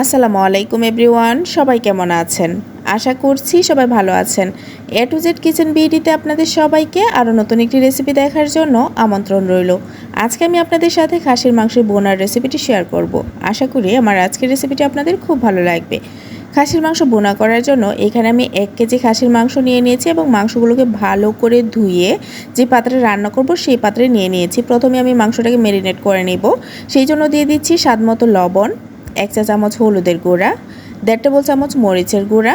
আসসালামু আলাইকুম এভরিওয়ান, সবাই কেমন আছেন? আশা করছি সবাই ভালো আছেন। এ টু জেড কিচেন বিডিতে আপনাদের সবাইকে আরও নতুন একটি রেসিপি দেখার জন্য আমন্ত্রণ রইল। আজকে আমি আপনাদের সাথে খাসির মাংসের বোনার রেসিপিটি শেয়ার করব। আশা করি আমার আজকের রেসিপিটি আপনাদের খুব ভালো লাগবে। খাসির মাংস বোনা করার জন্য এখানে আমি এক কেজি খাসির মাংস নিয়ে নিয়েছি এবং মাংসগুলোকে ভালো করে ধুয়ে যে পাত্রে রান্না করব সেই পাত্রে নিয়ে নিয়েছি। প্রথমে আমি মাংসটাকে মেরিনেট করে নেব। সেই জন্য দিয়ে দিচ্ছি স্বাদ মতো লবণ এক চা চামচ হলুদের গুঁড়া, দেড় টেবিল চামচ মরিচের গুঁড়া,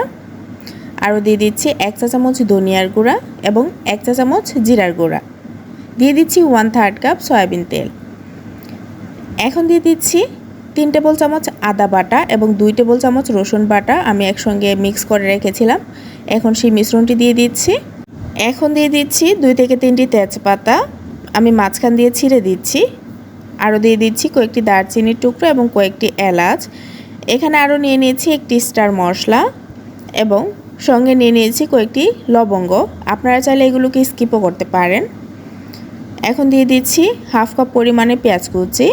আরও দিয়ে দিচ্ছি এক চা চামচ ধনিয়ার গুঁড়া এবং এক চা চামচ জিরার গুঁড়া। দিয়ে দিচ্ছি ওয়ান থার্ড কাপ সয়াবিন তেল। এখন দিয়ে দিচ্ছি তিন টেবিল চামচ আদা বাটা এবং দুই টেবিল চামচ রসুন বাটা আমি একসঙ্গে মিক্স করে রেখেছিলাম। এখন সেই মিশ্রণটি দিয়ে দিচ্ছি। এখন দিয়ে দিচ্ছি দুই থেকে তিনটি তেজপাতা। আমি মাঝখান দিয়ে ছিঁড়ে দিচ্ছি। আরও দিয়ে দিচ্ছি কয়েকটি দারচিনির টুকরো এবং কয়েকটি এলাচ। এখানে আরও নিয়ে নিয়েছি একটি স্টার মশলা এবং সঙ্গে নিয়ে নিয়েছি কয়েকটি লবঙ্গ। আপনারা চাইলে এগুলোকে স্কিপও করতে পারেন। এখন দিয়ে দিচ্ছি হাফ কাপ পরিমাণে পেঁয়াজ কুচি।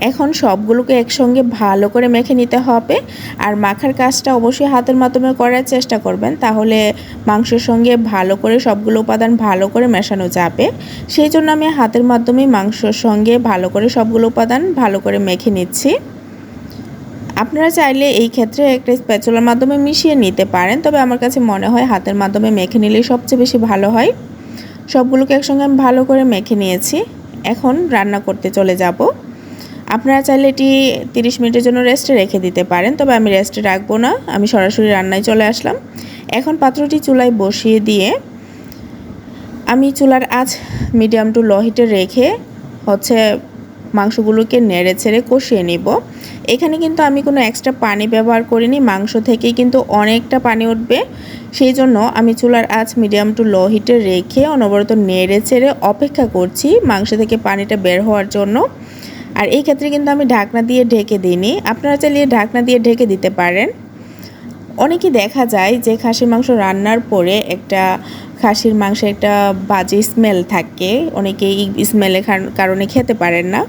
এখন সবগুলোকে একসঙ্গে ভালো করে মেখে নিতে হবে। আর মাখার কাজটা অবশ্যই হাতের মাধ্যমে করার চেষ্টা করবেন। তাহলে মাংসের সঙ্গে ভালো করে সবগুলো উপাদান ভালো করে মেশানো যাবে। সেই জন্য আমি হাতের মাধ্যমে মাংসর সঙ্গে ভালো করে সবগুলো উপাদান ভালো করে মেখে নিচ্ছি। আপনারা চাইলে এই ক্ষেত্রে একটা স্প্যাচুলার মাধ্যমে মিশিয়ে নিতে পারেন। তবে আমার কাছে মনে হয় হাতের মাধ্যমে মেখে নিলেই সবচেয়ে বেশি ভালো হয়। সবগুলোকে একসঙ্গে আমি ভালো করে মেখে নিয়েছি। এখন রান্না করতে চলে যাব। আপনারা চাইলে এটি তিরিশ মিনিটের জন্য রেস্টে রেখে দিতে পারেন, তবে আমি রেস্টে রাখব না। আমি সরাসরি রান্নায় চলে আসলাম। এখন পাত্রটি চুলায় বসিয়ে দিয়ে আমি চুলার আঁচ মিডিয়াম টু লো হিটে রেখে হচ্ছে মাংসগুলোকে নেড়ে ছেড়ে কষিয়ে নিব। এখানে কিন্তু আমি কোনো এক্সট্রা পানি ব্যবহার করিনি, মাংস থেকেই কিন্তু অনেকটা পানি উঠবে। সেই জন্য আমি চুলার আঁচ মিডিয়াম টু লো হিটে রেখে অনবরত নেড়ে ছেড়ে অপেক্ষা করছি মাংস থেকে পানিটা বের হওয়ার জন্য। আর এই ক্ষেত্রে কিন্তু আমি ঢাকনা দিয়ে ঢেকে দিইনি। আপনারা চাইলে ঢাকনা দিয়ে ঢেকে দিতে পারেন। অনেকেই দেখা যায় যে খাসির মাংস রান্নার পরে একটা খাসির মাংসে একটা বাজে স্মেল থাকে। অনেকে এই স্মেলের কারণে খেতে পারেন না।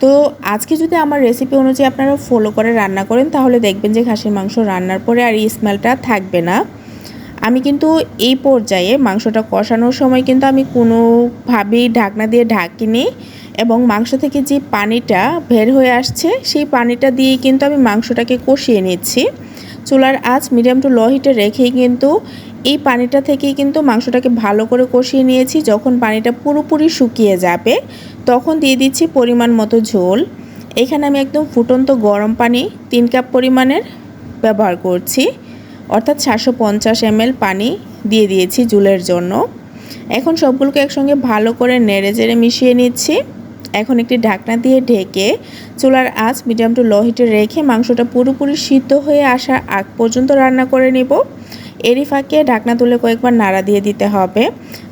তো আজকে যদি আমার রেসিপি অনুযায়ী আপনারা ফলো করে রান্না করেন, তাহলে দেখবেন যে খাসির মাংস রান্নার পরে আর এই স্মেলটা থাকবে না। আমি কিন্তু এই পর্যায়ে মাংসটা কষানোর সময় কিন্তু আমি কোনোভাবেই ঢাকনা দিয়ে ঢাকিনি এবং মাংস থেকে যে পানিটা বের হয়ে আসছে, সেই পানিটা দিয়ে কিন্তু আমি মাংসটাকে কষিয়ে নিচ্ছি। চুলার আঁচ মিডিয়াম টু লো হিটে রেখেই কিন্তু এই পানিটা থেকেই কিন্তু মাংসটাকে ভালো করে কষিয়ে নিয়েছি। যখন পানিটা পুরোপুরি শুকিয়ে যাবে, তখন দিয়ে দিচ্ছি পরিমাণ মতো ঝোল। এখানে আমি একদম ফুটন্ত গরম পানি তিন কাপ পরিমাণের ব্যবহার করছি। অর্থাৎ সাতশো পঞ্চাশ এমএল পানি দিয়ে দিয়েছি জুলের জন্য। এখন সবগুলোকে একসঙ্গে ভালো করে নেড়ে জেড়ে মিশিয়ে নিচ্ছি। এখন একটি ঢাকনা দিয়ে ঢেকে চুলার আঁচ মিডিয়াম টু লো হিটে রেখে মাংসটা পুরোপুরি সিদ্ধ হয়ে আসার আগ পর্যন্ত রান্না করে নেব। এরই ফাঁকে ঢাকনা তুলে কয়েকবার নাড়া দিয়ে দিতে হবে।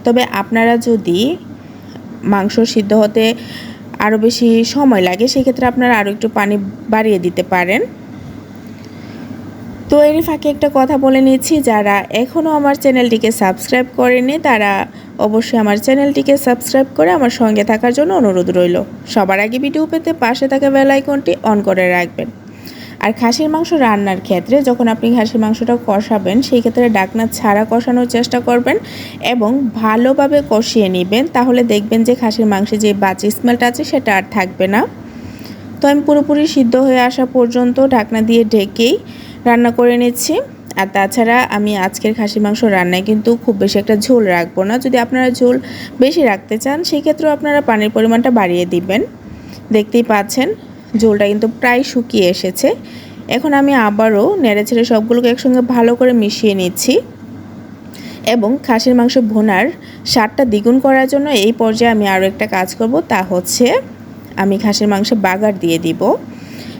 তবে আপনারা যদি মাংস সিদ্ধ হতে আরও বেশি সময় লাগে, সেক্ষেত্রে আপনারা আরও একটু পানি বাড়িয়ে দিতে পারেন। তো এরই ফাঁকে একটা কথা বলে নিচ্ছি, যারা এখনও আমার চ্যানেলটিকে সাবস্ক্রাইব করেনি, তারা অবশ্যই আমার চ্যানেলটিকে সাবস্ক্রাইব করে আমার সঙ্গে থাকার জন্য অনুরোধ রইল। সবার আগে ভিডিও পেতে পাশে থাকা বেল আইকনটি অন করে রাখবেন। আর খাসির মাংস রান্নার ক্ষেত্রে যখন আপনি খাসির মাংসটা কষাবেন, সেই ক্ষেত্রে ডাকনা ছাড়া কষানোর চেষ্টা করবেন এবং ভালোভাবে কষিয়ে নেবেন, তাহলে দেখবেন যে খাসির মাংসে যে বাচি স্মেলটা আছে, সেটা আর থাকবে না। তো আমি পুরোপুরি সিদ্ধ হয়ে আসা পর্যন্ত ঢাকনা দিয়ে ঢেকেই রান্না করে নিচ্ছি। আর তাছাড়া আমি আজকের খাসি মাংস রান্নায় কিন্তু খুব বেশি একটা ঝোল রাখব না। যদি আপনারা ঝোল বেশি রাখতে চান সেই ক্ষেত্রেও আপনারা পানির পরিমাণটা বাড়িয়ে দিবেন। দেখতেই পাচ্ছেন, ঝোলটা কিন্তু প্রায় শুকিয়ে এসেছে। এখন আমি আবারও নেড়ে ছেড়ে সবগুলোকে একসঙ্গে ভালো করে মিশিয়ে নিচ্ছি। এবং খাসির মাংস ভোনার স্বাদটা দ্বিগুণ করার জন্য এই পর্যায়ে আমি আরও একটা কাজ করব, তা হচ্ছে আমি খাসির মাংসে বাগার দিয়ে দিব।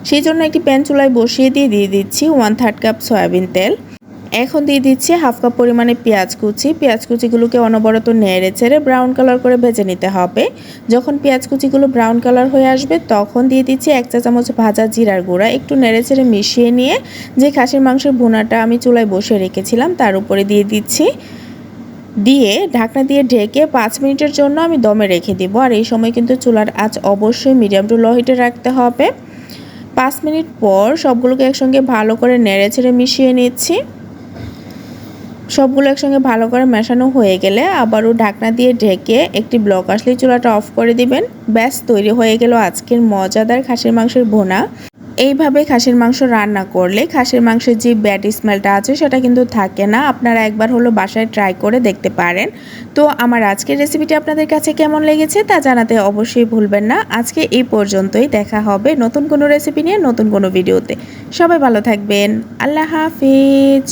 সেই জন্য একটি প্যান চুলায় বসিয়ে দিয়ে দিয়ে দিচ্ছি ওয়ান থার্ড কাপ সয়াবিন তেল। এখন দিয়ে দিচ্ছি হাফ কাপ পরিমাণে পেঁয়াজ কুচি। পেঁয়াজ কুচিগুলোকে অনবরত নেড়ে ছেড়ে ব্রাউন কালার করে ভেজে নিতে হবে। যখন পেঁয়াজ কুচিগুলো ব্রাউন কালার হয়ে আসবে, তখন দিয়ে দিচ্ছি এক চা চামচ ভাজা জিরার গুঁড়া। একটু নেড়ে চেড়ে মিশিয়ে নিয়ে যে খাসির মাংসের ভুনাটা আমি চুলায় বসে রেখেছিলাম, তার উপরে দিয়ে দিচ্ছি দিয়ে ঢাকনা দিয়ে ঢেকে পাঁচ মিনিটের জন্য আমি দমে রেখে দিব। আর এই সময় কিন্তু চুলার আঁচ অবশ্যই মিডিয়াম টু লো হিটে রাখতে হবে। পাঁচ মিনিট পর সবগুলোকে একসঙ্গে ভালো করে নেড়ে ছেড়ে মিশিয়ে নিচ্ছি। সবগুলো একসঙ্গে ভালো করে মেশানো হয়ে গেলে আবারও ঢাকনা দিয়ে ঢেকে একটি ব্লক আসলেই চুলাটা অফ করে দিবেন। ব্যাস, তৈরি হয়ে গেল আজকের মজাদার খাসির মাংসের ভোনা। এইভাবে খাসির মাংস রান্না করলে খাসির মাংসের যে ব্যাড স্মেলটা আছে সেটা কিন্তু থাকে না। আপনারা একবার হলো বাসায় ট্রাই করে দেখতে পারেন। তো আমার আজকের রেসিপিটি আপনাদের কাছে কেমন লেগেছে তা জানাতে অবশ্যই ভুলবেন না। আজকে এই পর্যন্তই, দেখা হবে নতুন কোনো রেসিপি নিয়ে নতুন কোনো ভিডিওতে সবাই ভালো থাকবেন। আল্লাহ হাফিজ।